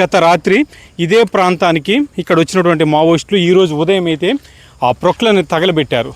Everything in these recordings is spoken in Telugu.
గత రాత్రి ఇదే ప్రాంతానికి ఇక్కడ వచ్చినటువంటి మావోయిస్టులు ఈ రోజు ఉదయం అయితే ఆ ప్రొక్లను తగలబెట్టారు.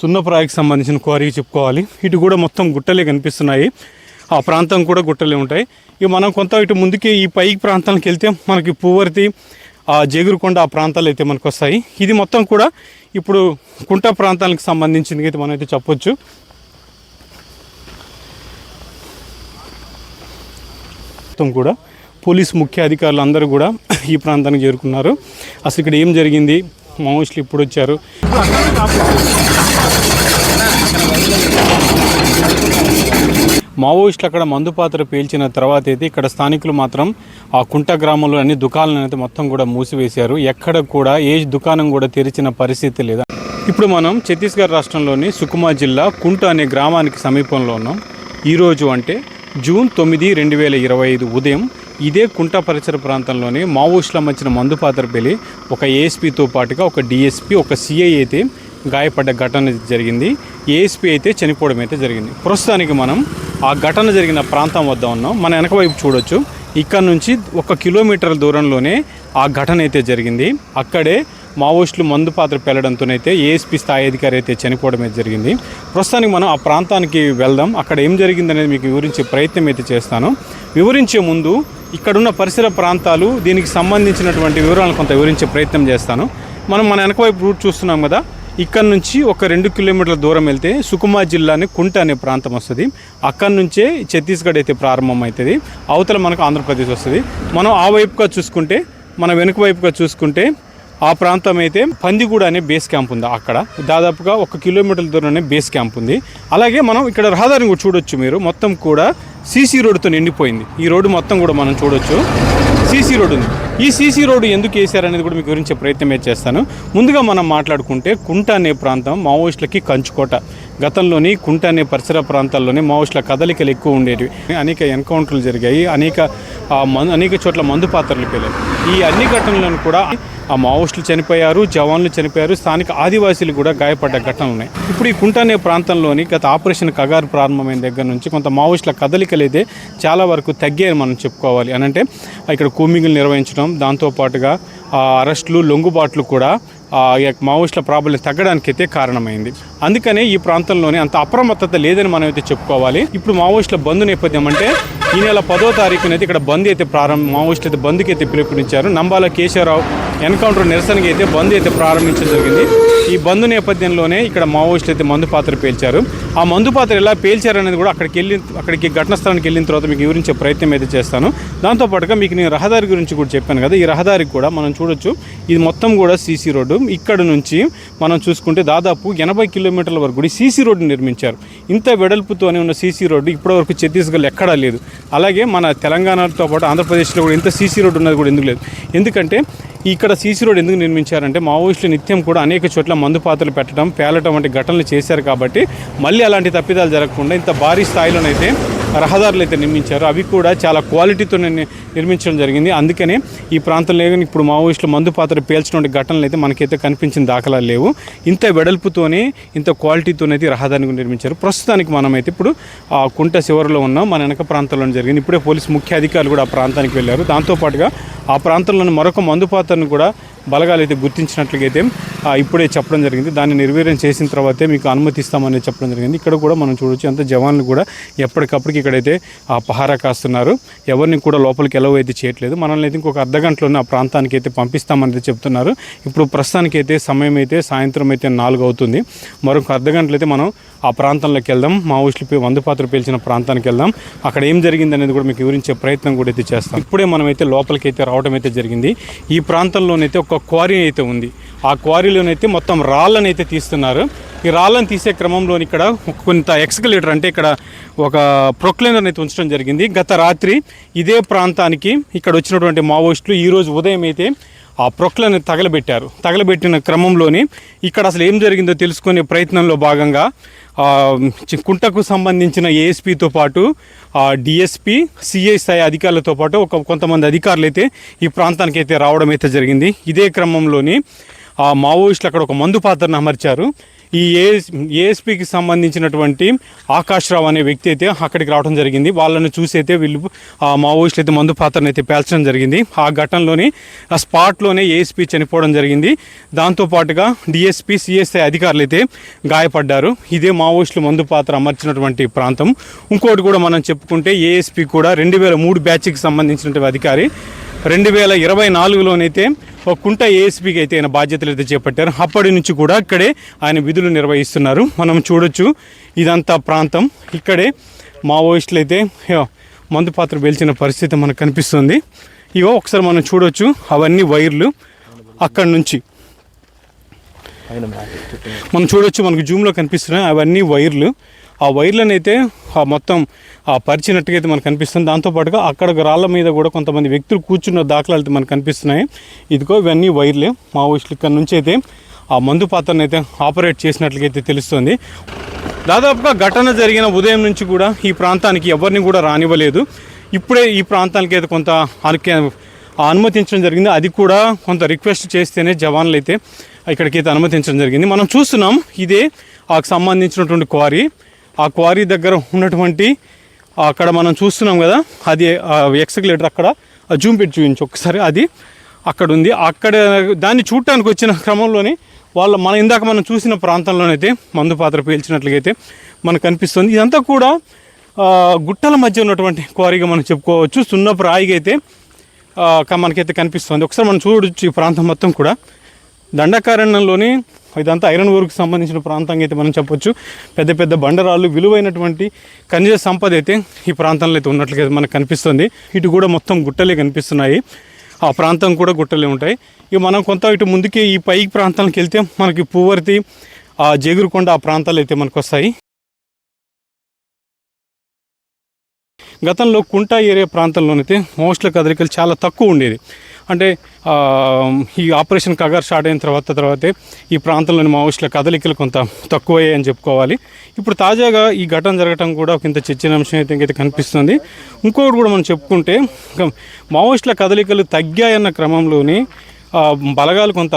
సున్నప్రాయకు సంబంధించిన క్వారీకి చెప్పుకోవాలి. ఇటు కూడా మొత్తం గుట్టలే కనిపిస్తున్నాయి. ఆ ప్రాంతం కూడా గుట్టలే ఉంటాయి. ఇక మనం కొంత ఇటు ముందుకి ఈ పైకి ప్రాంతానికి వెళ్తే మనకి పువ్వర్తి జేగురుకొండ ఆ ప్రాంతాలు అయితే మనకు వస్తాయి ఇది మొత్తం కూడా ఇప్పుడు కుంట ప్రాంతానికి సంబంధించింది అయితే మనం అయితే చెప్పొచ్చు. మొత్తం కూడా పోలీస్ ముఖ్య అధికారులు అందరూ కూడా ఈ ప్రాంతానికి చేరుకున్నారు. అసలు ఇక్కడ ఏం జరిగింది? మావోయిస్టులు ఇప్పుడు వచ్చారు. మావోయిస్టులు అక్కడ మందు పాత్ర పేల్చిన తర్వాత అయితే ఇక్కడ స్థానికులు మాత్రం ఆ కుంట గ్రామంలో అన్ని దుకాణాలను అయితే మొత్తం కూడా మూసివేశారు. ఎక్కడ కూడా ఏ దుకాణం కూడా తెరిచిన పరిస్థితి లేదా? ఇప్పుడు మనం ఛత్తీస్గఢ్ రాష్ట్రంలోని సుకుమా జిల్లా కుంట అనే గ్రామానికి సమీపంలో ఉన్నాం. ఈరోజు అంటే జూన్ తొమ్మిది రెండు వేల ఇరవై ఐదు ఉదయం ఇదే కుంట పరిసర ప్రాంతంలోనే మావోయిస్టుల మధ్యన మందు పాత్ర పెళ్ళి ఒక ఏఎస్పీతో పాటుగా ఒక డిఎస్పీ ఒక సిఐ అయితే గాయపడ్డ ఘటన జరిగింది. ఏఎస్పీ అయితే చనిపోవడం అయితే జరిగింది. ప్రస్తుతానికి మనం ఆ ఘటన జరిగిన ప్రాంతం వద్ద ఉన్నాం. మన వెనక వైపు చూడొచ్చు. ఇక్కడ నుంచి ఒక కిలోమీటర్ల దూరంలోనే ఆ ఘటన అయితే జరిగింది. అక్కడే మావోయిస్టులు మందు పాత్ర పెళ్ళడంతోనైతే ఏఎస్పీ స్థాయి అధికారి అయితే చనిపోవడం అయితే జరిగింది. ప్రస్తుతానికి మనం ఆ ప్రాంతానికి వెళ్దాం. అక్కడ ఏం జరిగింది అనేది మీకు వివరించే ప్రయత్నం అయితే చేస్తాను. వివరించే ముందు ఇక్కడున్న పరిసర ప్రాంతాలు దీనికి సంబంధించినటువంటి వివరాలను కొంత వివరించే ప్రయత్నం చేస్తాను. మనం మన వెనక వైపు రూట్ చూస్తున్నాం కదా. ఇక్కడ నుంచి ఒక రెండు కిలోమీటర్ల దూరం వెళ్తే సుకుమా జిల్లాని కుంట అనే ప్రాంతం వస్తుంది. అక్కడ నుంచే ఛత్తీస్గఢ్ అయితే ప్రారంభం అవుతుంది అవతల మనకు ఆంధ్రప్రదేశ్ వస్తుంది. మనం ఆ వైపుగా చూసుకుంటే మన వెనుక వైపుగా చూసుకుంటే ఆ ప్రాంతం అయితే పందిగూడ అనే బేస్ క్యాంప్ ఉంది అక్కడ. దాదాపుగా ఒక కిలోమీటర్ల దూరంలోనే బేస్ క్యాంప్ ఉంది. అలాగే మనం ఇక్కడ రహదారిని కూడా చూడొచ్చు మీరు. మొత్తం కూడా సీసీ రోడ్డుతో నిండిపోయింది. ఈ రోడ్డు మొత్తం కూడా మనం చూడొచ్చు. సీసీ రోడ్డు ఉంది. ఈ సీసీ రోడ్డు ఎందుకు వేశారనేది కూడా మీకు గురించే ప్రయత్నం చేస్తాను. ముందుగా మనం మాట్లాడుకుంటే కుంట అనే ప్రాంతం మావోయిస్టులకి కంచుకోట. గతంలోని కుంట అనే పరిసర ప్రాంతాల్లోనే మావోయిస్టుల కదలికలు ఎక్కువ ఉండేవి అనేక ఎన్కౌంటర్లు జరిగాయి. అనేక అనేక చోట్ల మందు పాత్రలు పేలాయి. ఈ అన్ని ఘటనలను కూడా ఆ మావోయిస్టులు చనిపోయారు జవాన్లు చనిపోయారు స్థానిక ఆదివాసీలు కూడా గాయపడ్డ ఘటనలు ఉన్నాయి. ఇప్పుడు ఈ కుంట అనే ప్రాంతంలోని గత ఆపరేషన్ కగారు ప్రారంభమైన దగ్గర నుంచి కొంత మావోయిస్టుల కదలికలు అయితే చాలా వరకు తగ్గాయని మనం చెప్పుకోవాలి. అని అంటే ఇక్కడ కూమింగ్లు నిర్వహించడం దాంతోపాటుగా ఆ, అరెస్టులు లొంగుబాట్లు కూడా మావోయిస్టుల ప్రాబ్లం తగ్గడానికి అయితే కారణమైంది. అందుకనే ఈ ప్రాంతంలోనే అంత అప్రమత్తత లేదని మనం అయితే చెప్పుకోవాలి. ఇప్పుడు మావోయిస్టుల బంధు నేపథ్యం అంటే ఈ నెల పదో తారీఖున ఇక్కడ బంద్ అయితే ప్రారంభం మావోయిస్టులు అయితే బంద్కి అయితే పిలుపునిచ్చారు. నంబాల కేశవరావు ఎన్కౌంటర్ నిరసనకి అయితే బంద్ అయితే ప్రారంభించడం జరిగింది. ఈ బంద్ నేపథ్యంలోనే ఇక్కడ మావోయిస్టులు అయితే మందు పాత్ర పేల్చారు. ఆ మందు పాత్ర ఎలా పేల్చారు అనేది కూడా అక్కడికి వెళ్ళి అక్కడికి ఘటన స్థలానికి వెళ్ళిన తర్వాత మీకు వివరించే ప్రయత్నం అయితే చేస్తాను. దాంతోపాటుగా మీకు నేను రహదారి గురించి కూడా చెప్పాను కదా ఈ రహదారికి కూడా మనం చూడొచ్చు. ఇది మొత్తం కూడా సీసీ రోడ్డు. ఇక్కడ నుంచి మనం చూసుకుంటే దాదాపు ఎనభై కిలోమీటర్ల వరకు కూడా సీసీ రోడ్డు నిర్మించారు. ఇంత వెడల్పుతోనే ఉన్న సీసీ రోడ్డు ఇప్పటివరకు ఛత్తీస్గఢ్ ఎక్కడా లేదు. అలాగే మన తెలంగాణతో పాటు ఆంధ్రప్రదేశ్లో కూడా ఇంత సీసీ రోడ్డు ఉన్నది కూడా ఎందుకు లేదు? ఎందుకంటే ఇక్కడ సీసీ రోడ్ ఎందుకు నిర్మించారంటే మావోయిస్టులు నిత్యం కూడా అనేక చోట్ల మందు పాత్రలు పెట్టడం పేలటం వంటి ఘటనలు చేశారు కాబట్టి మళ్ళీ అలాంటి తప్పిదాలు జరగకుండా ఇంత భారీ స్థాయిలోనైతే రహదారులు అయితే నిర్మించారు అవి కూడా చాలా క్వాలిటీతో నిర్మించడం జరిగింది. అందుకనే ఈ ప్రాంతంలో ఇప్పుడు మావోయిస్టులు మందు పాత్ర పేల్చినటువంటి ఘటనలు అయితే మనకైతే కనిపించిన దాఖలాలు లేవు. ఇంత వెడల్పుతోనే ఇంత క్వాలిటీతోనైతే రహదారిని నిర్మించారు. ప్రస్తుతానికి మనమైతే ఇప్పుడు ఆ కుంట చివరిలో ఉన్నాం. మన వెనక ప్రాంతంలో జరిగింది. ఇప్పుడే పోలీస్ ముఖ్య అధికారులు కూడా ఆ ప్రాంతానికి వెళ్ళారు. దాంతోపాటుగా ఆ ప్రాంతంలోని మరొక మందు పాత్రను కూడా బలగాలు అయితే ఇప్పుడే చెప్పడం జరిగింది. దాన్ని నిర్వీర్యం చేసిన తర్వాతే మీకు అనుమతిస్తామని చెప్పడం జరిగింది. ఇక్కడ కూడా మనం చూడొచ్చు అంత జవాన్లు కూడా ఎప్పటికప్పటికి ఇక్కడైతే ఆ పహారా కాస్తున్నారు. ఎవరిని కూడా లోపలికి ఎలవ్ అయితే చేయట్లేదు. మనల్ని అయితే ఇంకొక అర్ధ గంటలోనే ఆ ప్రాంతానికి అయితే పంపిస్తామని చెప్తున్నారు. ఇప్పుడు ప్రస్తుతానికి అయితే సమయం అయితే సాయంత్రం అయితే నాలుగు అవుతుంది. మరొక అర్ధ గంటలు అయితే మనం ఆ ప్రాంతంలోకి వెళ్దాం. మావోయిస్టులు పే- మందు పాత్ర పేల్చిన ప్రాంతానికి వెళ్దాం. అక్కడ ఏం జరిగింది అనేది కూడా మీకు వివరించే ప్రయత్నం కూడా అయితే చేస్తాం. ఇప్పుడే మనం అయితే లోపలికి అయితే రావడం అయితే జరిగింది. ఈ ప్రాంతంలోనైతే ఒక క్వారీ అయితే ఉంది. ఆ క్వారీలోనైతే మొత్తం రాళ్ళని అయితే తీస్తున్నారు. ఈ రాళ్ళని తీసే క్రమంలో ఇక్కడ కొంత ఎక్స్కలేటర్ అంటే ఇక్కడ ఒక ప్రొక్లైనర్ అయితే ఉంచడం జరిగింది. గత రాత్రి ఇదే ప్రాంతానికి ఇక్కడ వచ్చినటువంటి మావోయిస్టులు ఈరోజు ఉదయం అయితే ఆ ప్రొక్లను తగలబెట్టారు. తగలబెట్టిన క్రమంలోని ఇక్కడ అసలు ఏం జరిగిందో తెలుసుకునే ప్రయత్నంలో భాగంగా కుంటకు సంబంధించిన ఏఎస్పీతో పాటు డిఎస్పి సిఐ స్థాయి అధికారులతో పాటు ఒక కొంతమంది అధికారులు అయితే ఈ ప్రాంతానికి అయితే రావడం అయితే జరిగింది. ఇదే క్రమంలోని ఆ మావోయిస్టులు అక్కడ ఒక మందు పాత్రను అమర్చారు. ఈ ఏఎస్ ఏఎస్పికి సంబంధించినటువంటి ఆకాష్ రావు అనే వ్యక్తి అయితే అక్కడికి రావడం జరిగింది. వాళ్ళని చూసి అయితే వీళ్ళు ఆ మావోయిస్టులు అయితే మందు పాత్రను అయితే పేల్చడం జరిగింది. ఆ ఘటనలోనే ఆ స్పాట్లోనే ఏఎస్పి చనిపోవడం జరిగింది. దాంతోపాటుగా డిఎస్పీ సిఎస్ఐ అధికారులు అయితే గాయపడ్డారు. ఇదే మావోయిస్టులు మందు పాత్ర అమర్చినటువంటి ప్రాంతం. ఇంకోటి కూడా మనం చెప్పుకుంటే ఏఎస్పి కూడా రెండు వేల మూడు బ్యాచ్కి సంబంధించినటువంటి అధికారి రెండు వేల ఇరవై నాలుగులోనైతే కుంట ఏఎస్పీకి అయితే ఆయన బాధ్యతలు అయితే చేపట్టారు. అప్పటి నుంచి కూడా ఇక్కడే ఆయన విధులు నిర్వహిస్తున్నారు. మనం చూడొచ్చు ఇదంతా ప్రాంతం. ఇక్కడే మావోయిస్టులు అయితే మందు పాత్ర పేల్చిన పరిస్థితి మనకు కనిపిస్తుంది. ఇగో ఒకసారి మనం చూడొచ్చు అవన్నీ వైర్లు అక్కడి నుంచి. మనం చూడొచ్చు మనకు జూమ్లో కనిపిస్తున్నాయి అవన్నీ వైర్లు. ఆ వైర్లను అయితే ఆ మొత్తం ఆ పరిచినట్టుగా అయితే మనకు కనిపిస్తుంది. దాంతోపాటుగా అక్కడ రాళ్ళ మీద కూడా కొంతమంది వ్యక్తులు కూర్చున్న దాఖలాలు అయితే మనకు కనిపిస్తున్నాయి. ఇదిగో ఇవన్నీ వైర్లే. మావోయిస్టులు ఇక్కడ నుంచి అయితే ఆ మందు పాత్రను అయితే ఆపరేట్ చేసినట్లుగా అయితే తెలుస్తుంది. దాదాపుగా ఘటన జరిగిన ఉదయం నుంచి కూడా ఈ ప్రాంతానికి ఎవరిని కూడా రానివ్వలేదు. ఇప్పుడే ఈ ప్రాంతానికి అయితే కొంత అనుమతించడం జరిగింది. అది కూడా కొంత రిక్వెస్ట్ చేస్తేనే జవాన్లు అయితే ఇక్కడికి అయితే అనుమతించడం జరిగింది. మనం చూస్తున్నాం ఇదే ఆకు సంబంధించినటువంటి క్వారీ. ఆ క్వారీ దగ్గర ఉన్నటువంటి అక్కడ మనం చూస్తున్నాం కదా అది ఎక్సక్లేటర్ అక్కడ ఆ జూమ్ పెట్టి చూపించు ఒకసారి అది అక్కడ ఉంది. అక్కడ దాన్ని చూడటానికి వచ్చిన క్రమంలోనే వాళ్ళ మన ఇందాక మనం చూసిన ప్రాంతంలోనైతే మందు పాత్ర పీల్చినట్లుగా అయితే మనకు కనిపిస్తుంది. ఇదంతా కూడా గుట్టల మధ్య ఉన్నటువంటి క్వారీగా మనం చెప్పుకోవచ్చు. సున్నపు రాయిగా అయితే మనకైతే కనిపిస్తుంది. ఒకసారి మనం చూడొచ్చు ఈ ప్రాంతం మొత్తం కూడా. దండకారణ్యంలోని ఇదంతా ఐరన్ వర్క్ సంబంధించిన ప్రాంతంగా అయితే మనం చెప్పొచ్చు. పెద్ద పెద్ద బండరాళ్ళు విలువైనటువంటి ఖనిజ సంపద అయితే ఈ ప్రాంతంలో అయితే ఉన్నట్లుగా మనకు కనిపిస్తుంది. ఇటు కూడా మొత్తం గుట్టలే కనిపిస్తున్నాయి. ఆ ప్రాంతం కూడా గుట్టలే ఉంటాయి. ఇక మనం కొంత ఇటు ముందుకే ఈ పై ప్రాంతానికి వెళ్తే మనకి పువ్వర్తి ఆ జేగురుకొండ ఆ ప్రాంతాలు అయితే మనకు వస్తాయి. గతంలో కుంటా ఏరియా ప్రాంతంలోనైతే మోస్ట్ల కదలికలు చాలా తక్కువ ఉండేది. అంటే ఈ ఆపరేషన్ కగర్ స్టార్ట్ అయిన తర్వాత తర్వాతే ఈ ప్రాంతంలోని మావోయిస్టుల కదలికలు కొంత తక్కువయ్యాయి అని చెప్పుకోవాలి. ఇప్పుడు తాజాగా ఈ ఘటన జరగడం కూడా ఒక ఇంత చర్చనీయాంశం అయితే ఇంకైతే కనిపిస్తుంది. ఇంకొకటి కూడా మనం చెప్పుకుంటే మావోయిస్టుల కదలికలు తగ్గాయన్న క్రమంలోని బలగాలు కొంత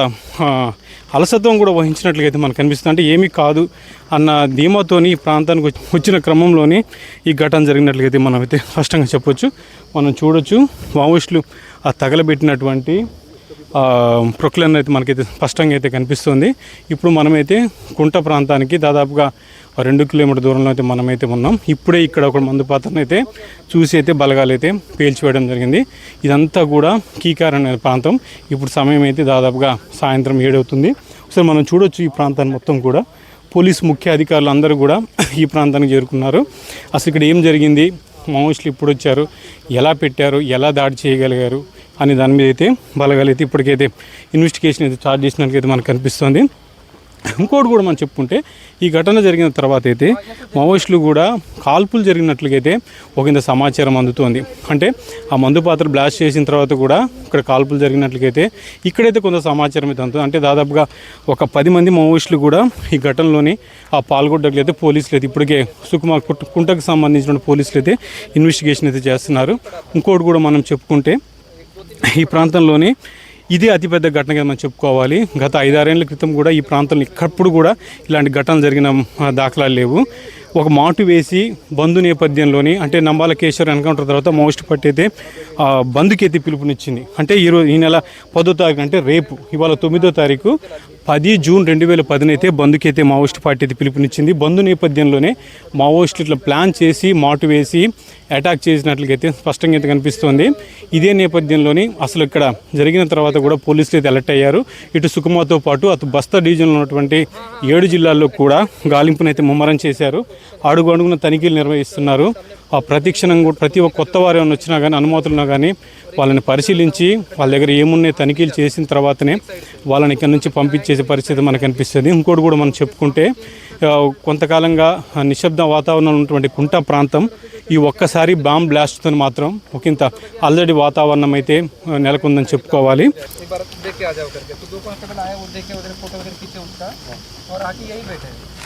అలసత్వం కూడా వహించినట్లుగా అయితే మనకు కనిపిస్తుంది. అంటే ఏమీ కాదు అన్న ధీమాతోని ఈ ప్రాంతానికి వచ్చి- వచ్చిన క్రమంలోనే ఈ ఘటన జరిగినట్లయితే మనం అయితే స్పష్టంగా చెప్పొచ్చు. మనం చూడొచ్చు. మావోయిస్టులు ఆ తగలబెట్టినటువంటి ప్రొక్లన్ అయితే మనకైతే స్పష్టంగా అయితే కనిపిస్తుంది. ఇప్పుడు మనమైతే కుంట ప్రాంతానికి దాదాపుగా రెండు కిలోమీటర్ దూరంలో అయితే మనమైతే ఉన్నాం. ఇప్పుడే ఇక్కడ ఒక మందు పాత్రను అయితే చూసి అయితే బలగాలైతే పేల్చివేయడం జరిగింది. ఇదంతా కూడా కీకార్ అనే ప్రాంతం. ఇప్పుడు సమయం అయితే దాదాపుగా సాయంత్రం ఏడవుతుంది. ఒకసారి మనం చూడొచ్చు ఈ ప్రాంతాన్ని మొత్తం కూడా. పోలీస్ ముఖ్య అధికారులు అందరూ కూడా ఈ ప్రాంతానికి చేరుకున్నారు. అసలు ఇక్కడ ఏం జరిగింది? మావోయిస్టులు ఇప్పుడు వచ్చారు. ఎలా పెట్టారు? ఎలా దాడి చేయగలిగారు? అనే దాని మీద అయితే బలగాలు అయితే ఇప్పటికైతే ఇన్వెస్టిగేషన్ అయితే స్టార్ట్ చేసినట్లయితే మనకు కనిపిస్తుంది. ఇంకోటి కూడా మనం చెప్పుకుంటే ఈ ఘటన జరిగిన తర్వాత అయితే మావోయిస్టులు కూడా కాల్పులు జరిగినట్లుగైతే ఒక ఇంత సమాచారం అందుతోంది. అంటే ఆ మందు పాత్ర బ్లాస్ట్ చేసిన తర్వాత కూడా ఇక్కడ కాల్పులు జరిగినట్లుగైతే ఇక్కడైతే కొంత సమాచారం అయితే అందుతుంది. అంటే దాదాపుగా ఒక పది మంది మావోయిస్టులు కూడా ఈ ఘటనలోని ఆ పాల్గొట్టట్లయితే పోలీసులు అయితే ఇప్పటికే సుకుమార్ కుట్ కుంటకు సంబంధించిన పోలీసులు అయితే ఇన్వెస్టిగేషన్ అయితే చేస్తున్నారు. ఇంకోటి కూడా మనం చెప్పుకుంటే ఈ ప్రాంతంలోని ఇదే అతిపెద్ద ఘటన కింద మనం చెప్పుకోవాలి. గత ఐదారేళ్ళ క్రితం కూడా ఈ ప్రాంతంలో ఎక్కడప్పుడు కూడా ఇలాంటి ఘటనలు జరిగిన దాఖలాలు లేవు. ఒక మాటు వేసి బంధు నేపథ్యంలోని అంటే నంబాల కేశవర్ ఎన్కౌంటర్ తర్వాత మోస్ట్ పట్టయితే బంధుకి అయితే పిలుపునిచ్చింది. అంటే ఈరోజు ఈ నెల పదో తారీఖు అంటే రేపు ఇవాళ తొమ్మిదో తారీఖు పది జూన్ రెండు వేల పదినైతే బంధుకైతే మావోయిస్ట్ పార్టీ అయితే పిలుపునిచ్చింది. బంధు నేపథ్యంలోనే మావోయిస్టులు ఇట్లా ప్లాన్ చేసి మాటు వేసి అటాక్ చేసినట్లయితే స్పష్టంగా అయితే కనిపిస్తోంది. ఇదే నేపథ్యంలోని అసలు ఇక్కడ జరిగిన తర్వాత కూడా పోలీసులు అయితే అలర్ట్ అయ్యారు. ఇటు సుకుమాతో పాటు అటు బస్తా డివిజన్లో ఉన్నటువంటి ఏడు జిల్లాల్లో కూడా గాలింపునైతే ముమ్మరం చేశారు. అడుగు అడుగున తనిఖీలు నిర్వహిస్తున్నారు ఆ ప్రతి క్షణం కూడా ప్రతి ఒక్క కొత్త వారు ఏమైనా వచ్చినా కానీ అనుమతులున్నా కానీ వాళ్ళని పరిశీలించి వాళ్ళ దగ్గర ఏమున్నాయి తనిఖీలు చేసిన తర్వాతనే వాళ్ళని ఇక్కడ నుంచి పంపించేసే పరిస్థితి మనకు అనిపిస్తుంది ఇంకోటి కూడా మనం చెప్పుకుంటే ఆ, కొంతకాలంగా ఆ నిశ్శబ్ద వాతావరణంలో ఉన్నటువంటి కుంట ప్రాంతం ఈ ఒక్కసారి బాంబ్ బ్లాస్ట్తో మాత్రం ఒకంత అల్లడి వాతావరణం అయితే ఆ, నెలకొందని చెప్పుకోవాలి एक बार देख के आ जाओ करके तो दो कांस्टेबल आए वो देखे उधर फोटो वगैरह खींचे उसका और आके यही बैठे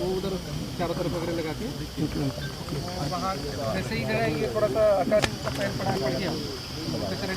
वो उधर चारों तरफ़ वगैरह लगा के। वहाँ जैसे ही गया ये थोड़ा सा अटैच पड़। गया प्रेशर